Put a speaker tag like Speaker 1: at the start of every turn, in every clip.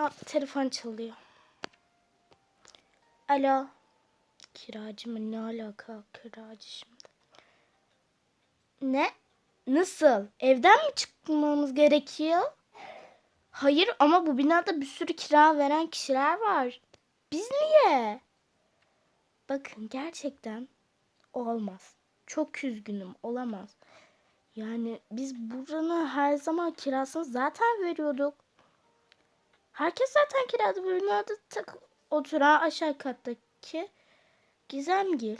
Speaker 1: Aa, telefon çalıyor. Alo. Kiracı mı? Ne alaka kiracı şimdi? Ne? Nasıl? Evden mi çıkmamız gerekiyor? Hayır ama bu binada bir sürü kira veren kişiler var. Biz niye? Bakın gerçekten olmaz. Çok üzgünüm olamaz. Yani biz buranın her zaman kirasını zaten veriyorduk. Herkes zaten kirada binada tak oturan aşağı kattaki Gizemgil.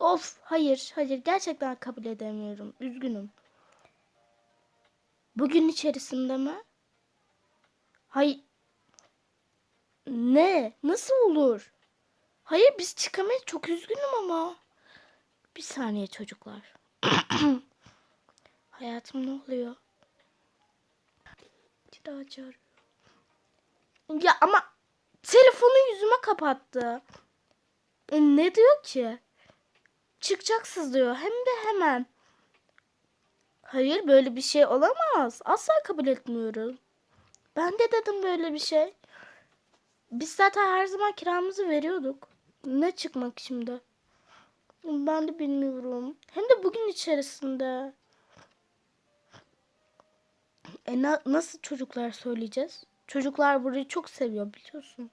Speaker 1: Of hayır hayır gerçekten kabul edemiyorum. Üzgünüm. Bugün içerisinde mi? Hay ne? Nasıl olur? Hayır biz çıkamayız. Çok üzgünüm ama. Bir saniye çocuklar. Hayatım ne oluyor? Kiracı arıyor. Ya ama telefonu yüzüme kapattı. E, ne diyor ki? Çıkacaksınız diyor. Hem de hemen. Hayır böyle bir şey olamaz. Asla kabul etmiyorum. Ben de dedim böyle bir şey. Biz zaten her zaman kiramızı veriyorduk. Ne çıkmak şimdi? Ben de bilmiyorum. Hem de bugün içerisinde. E na- nasıl çocuklar söyleyeceğiz? Çocuklar burayı çok seviyor biliyorsun.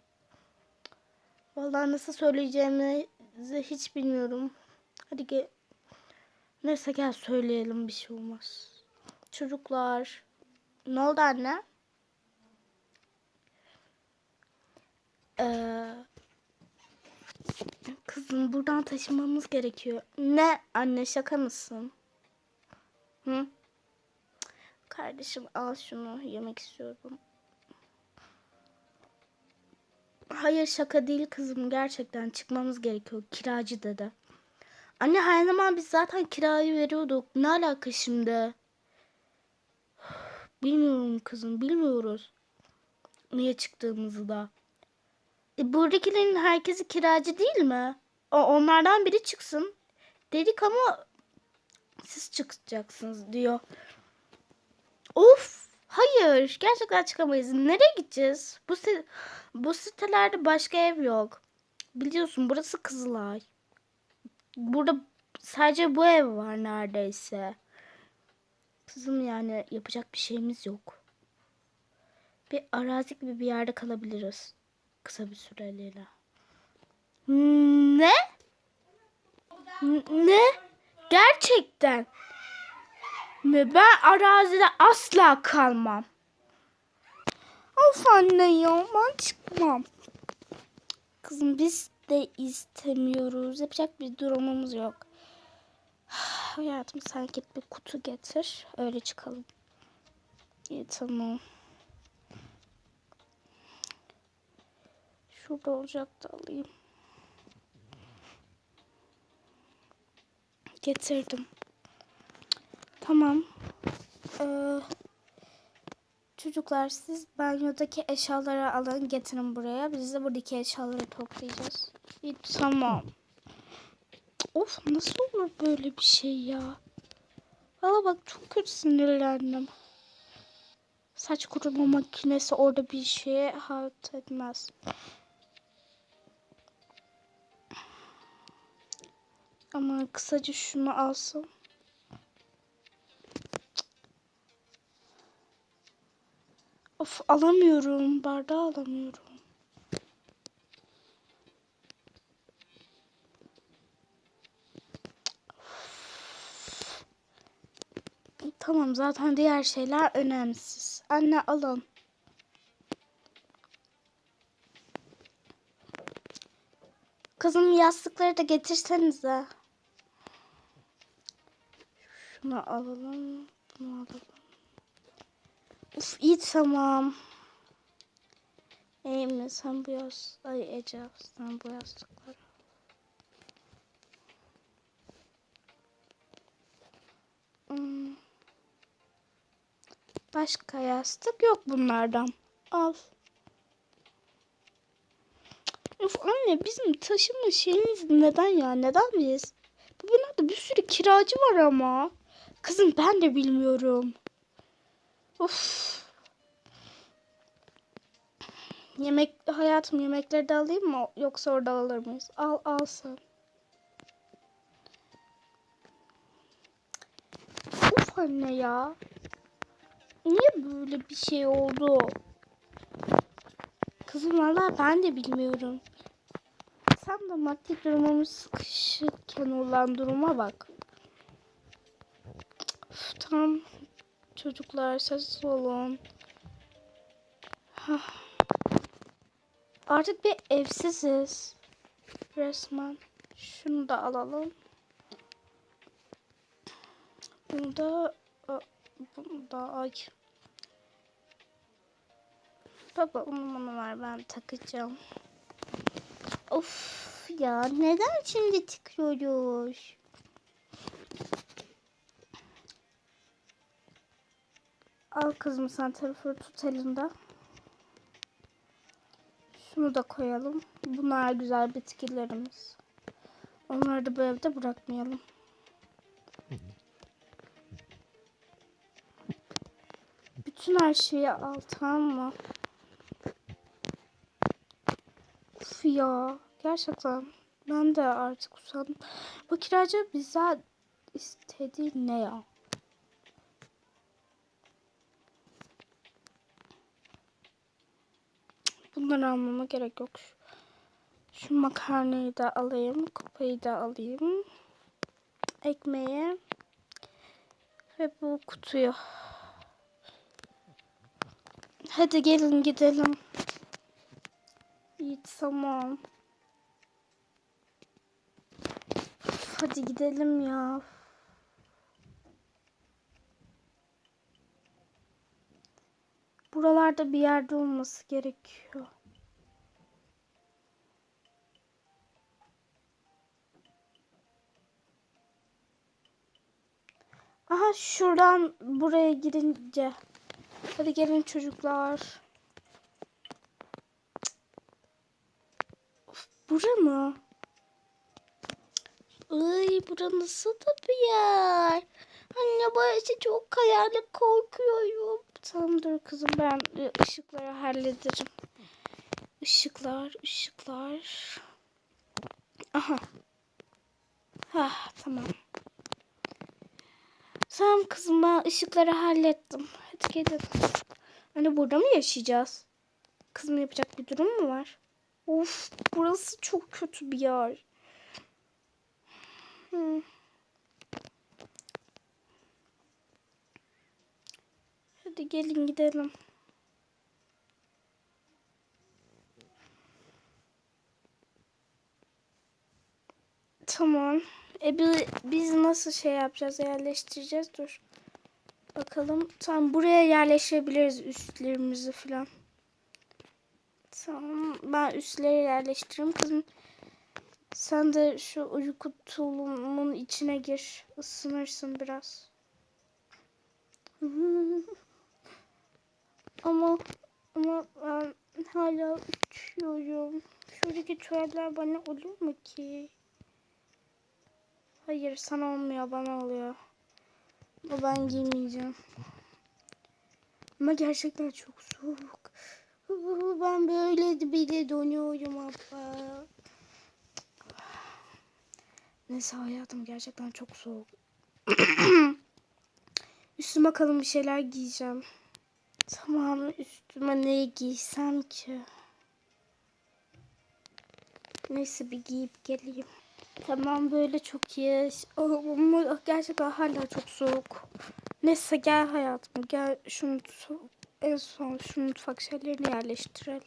Speaker 1: Vallahi nasıl söyleyeceğimizi hiç bilmiyorum. Hadi gel. Neyse gel söyleyelim bir şey olmaz. Çocuklar. Ne oldu anne? Ee, kızım buradan taşınmamız gerekiyor. Ne anne şaka mısın? Hı? Kardeşim al şunu yemek istiyorum. Hayır şaka değil kızım gerçekten çıkmamız gerekiyor kiracı dedi. Anne her zaman biz zaten kirayı veriyorduk. Ne alaka şimdi? Bilmiyorum kızım bilmiyoruz. Niye çıktığımızı da. E, buradakilerin herkesi kiracı değil mi? O, onlardan biri çıksın. Dedik ama siz çıkacaksınız diyor. Of hayır gerçekten çıkamayız. Nereye gideceğiz? Bu si- bu sitelerde başka ev yok. Biliyorsun burası Kızılay. Burada sadece bu ev var neredeyse. Kızım yani yapacak bir şeyimiz yok. Bir arazi gibi bir yerde kalabiliriz. Kısa bir süreliğine. Ne? Ne? Gerçekten. Ben arazide asla kalmam. Of anne ya ben çıkmam. Kızım biz de istemiyoruz. Yapacak bir durumumuz yok. Hayatım sen git bir kutu getir. Öyle çıkalım. İyi tamam. Şurada olacaktı alayım. Getirdim. Tamam. Ee, çocuklar siz banyodaki eşyaları alın getirin buraya. Biz de buradaki eşyaları toplayacağız. İyi, tamam. Of nasıl olur böyle bir şey ya? Valla bak çok kötü sinirlendim. Saç kurutma makinesi orada bir şeye halt etmez. Ama kısaca şunu alsam. Of alamıyorum. Bardağı alamıyorum. Tamam zaten diğer şeyler önemsiz. Anne alın. Kızım yastıkları da getirsenize. Şunu alalım. Bunu alalım. Uf iyi tamam. Mi? Sen bu yaz... Ay Ece sen bu yastıkları. Hmm. Başka yastık yok bunlardan. Al. Of anne bizim taşıma şeyimiz neden ya? Neden biz? Bu binada bir sürü kiracı var ama. Kızım ben de bilmiyorum. Of Yemek hayatım yemekleri de alayım mı yoksa orada alır mıyız? Al al sen. Uf anne ya. Niye böyle bir şey oldu? Kızım valla ben de bilmiyorum. Sen de maddi durumumuz sıkışırken olan duruma bak. Üf, tamam çocuklar sessiz olun. Artık bir evsiziz. Resmen. Şunu da alalım. Bunu da bunu da ay. Baba onu bana ver ben takacağım. Of ya neden şimdi tıkıyoruz? Al kızım sen telefonu tut elinde. Şunu da koyalım. Bunlar güzel bitkilerimiz. Onları da bu evde bırakmayalım. Bütün her şeyi al tamam mı? Uf ya. Gerçekten. Ben de artık usandım. Bu kiracı bize istediği ne ya? Bunları almama gerek yok. Şu, makarnayı da alayım. Kupayı da alayım. Ekmeği. Ve bu kutuyu. Hadi gelin gidelim. İyi tamam. Hadi gidelim ya. Buralarda bir yerde olması gerekiyor. Aha şuradan buraya girince. Hadi gelin çocuklar. Of, bura mı? Ay bura nasıl da bir yer? Anne burası çok karanlık korkuyorum. Tamam dur kızım ben ışıkları hallederim. Işıklar, ışıklar. Aha. Hah tamam. Tamam kızım ben ışıkları hallettim. Hadi gelin. Hani burada mı yaşayacağız? Kızım yapacak bir durum mu var? Of burası çok kötü bir yer. Hmm. Hadi gelin gidelim. Tamam. E bi- biz nasıl şey yapacağız? Yerleştireceğiz. Dur. Bakalım. Tamam buraya yerleşebiliriz üstlerimizi falan. Tamam. Ben üstleri yerleştireyim kızım. Sen de şu uyku tulumun içine gir. Isınırsın biraz. Ama ama ben hala üşüyorum. Şuradaki tuvaletler bana olur mu ki? Hayır sana olmuyor bana oluyor. Ama ben giymeyeceğim. Ama gerçekten çok soğuk. Ben böyle bile donuyorum abla. Neyse hayatım gerçekten çok soğuk. Üstüme kalın bir şeyler giyeceğim. Tamam üstüme ne giysem ki? Neyse bir giyip geleyim. Tamam böyle çok iyi. Ama gerçekten hala çok soğuk. Neyse gel hayatım gel şunu en son şu mutfak şeylerini yerleştirelim.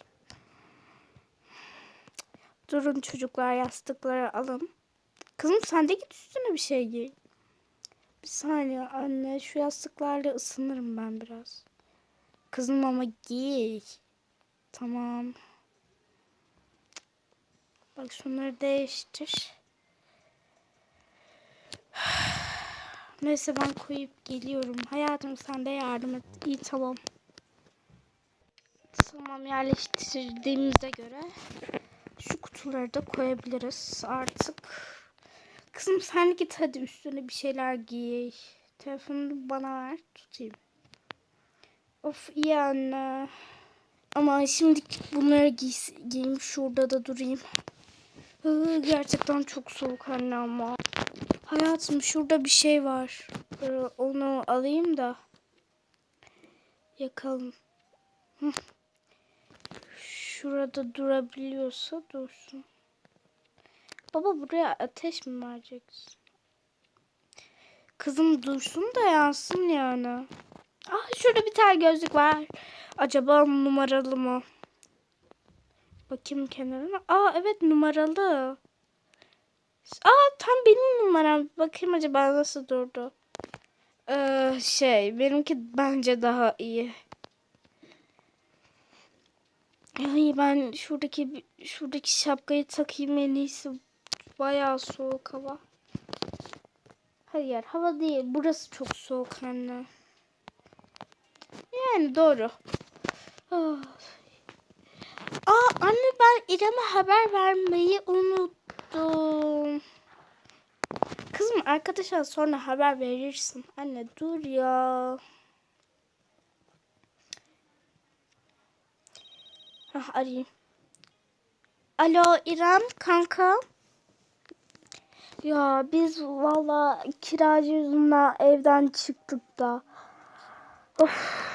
Speaker 1: Durun çocuklar yastıkları alın. Kızım sen de git üstüne bir şey giy. Bir saniye anne şu yastıklarla ısınırım ben biraz. Kızım ama giy. Tamam. Bak şunları değiştir. Neyse ben koyup geliyorum. Hayatım sen de yardım et. İyi tamam. Tamam yerleştirdiğimize göre şu kutuları da koyabiliriz artık. Kızım sen git hadi üstüne bir şeyler giy. Telefonunu bana ver tutayım. Of iyi anne. Ama şimdi bunları giy giyeyim şurada da durayım. Iı, Gerçekten çok soğuk anne ama. Hayatım şurada bir şey var. Ee, Onu alayım da. Yakalım. Hı. Şurada durabiliyorsa dursun. Baba buraya ateş mi vereceksin? Kızım dursun da yansın yani. Ah şurada bir tane gözlük var. Acaba numaralı mı? Bakayım kenarına. Aa evet numaralı. Aa tam benim numaram. Bakayım acaba nasıl durdu. Ee, şey benimki bence daha iyi. Ay ben şuradaki şuradaki şapkayı takayım en iyisi. Bayağı soğuk hava. Hayır hava değil. Burası çok soğuk anne. Yani doğru. Ah. Aa anne ben İrem'e haber vermeyi unuttum. Kızım arkadaşa sonra haber verirsin. Anne dur ya. Hah arayayım. Alo İrem kanka. Ya biz valla kiracı yüzünden evden çıktık da. Of.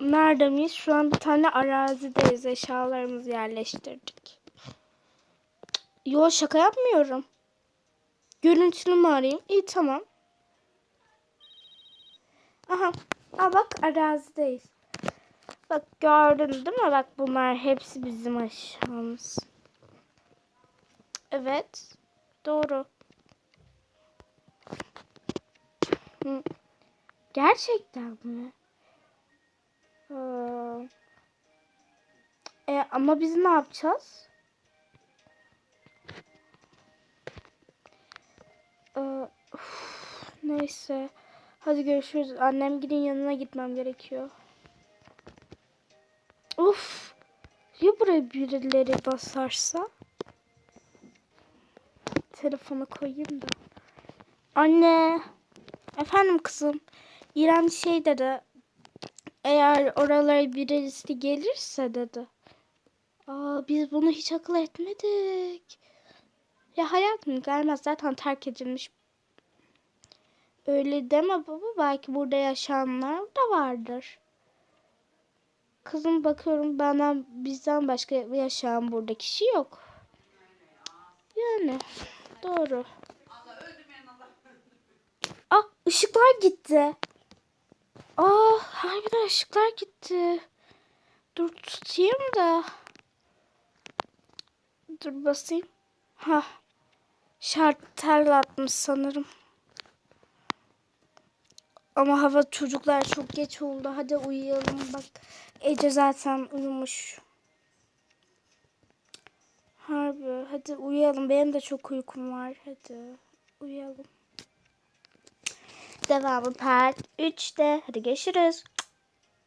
Speaker 1: Nerede miyiz? Şu an bir tane arazideyiz. Eşyalarımızı yerleştirdik. Yo şaka yapmıyorum. Görüntülü mü arayayım? İyi tamam. Aha. Aa bak arazideyiz. Bak gördün değil mi? Bak bunlar hepsi bizim eşyamız. Evet. Doğru. Hı. Gerçekten mi? Ee, e, ama biz ne yapacağız? Ee, uf, neyse. Hadi görüşürüz. Annem gidin yanına gitmem gerekiyor. Uf. Ya buraya birileri basarsa? Telefonu koyayım da. Anne. Efendim kızım. İrem şey dedi. Eğer oralara birisi gelirse dedi. Aa, biz bunu hiç akıl etmedik. Ya hayatım gelmez zaten terk edilmiş. Öyle deme baba. Belki burada yaşayanlar da vardır. Kızım bakıyorum benden bizden başka yaşayan burada kişi yok. Yani doğru. Ah ışıklar gitti. Aa harbiden ışıklar gitti. Dur tutayım da. Dur basayım. Ha. Şart terlatmış sanırım. Ama hava çocuklar çok geç oldu. Hadi uyuyalım. Bak Ece zaten uyumuş. Harbi. Hadi uyuyalım. Benim de çok uykum var. Hadi uyuyalım. Devamı part 3'te. Hadi görüşürüz.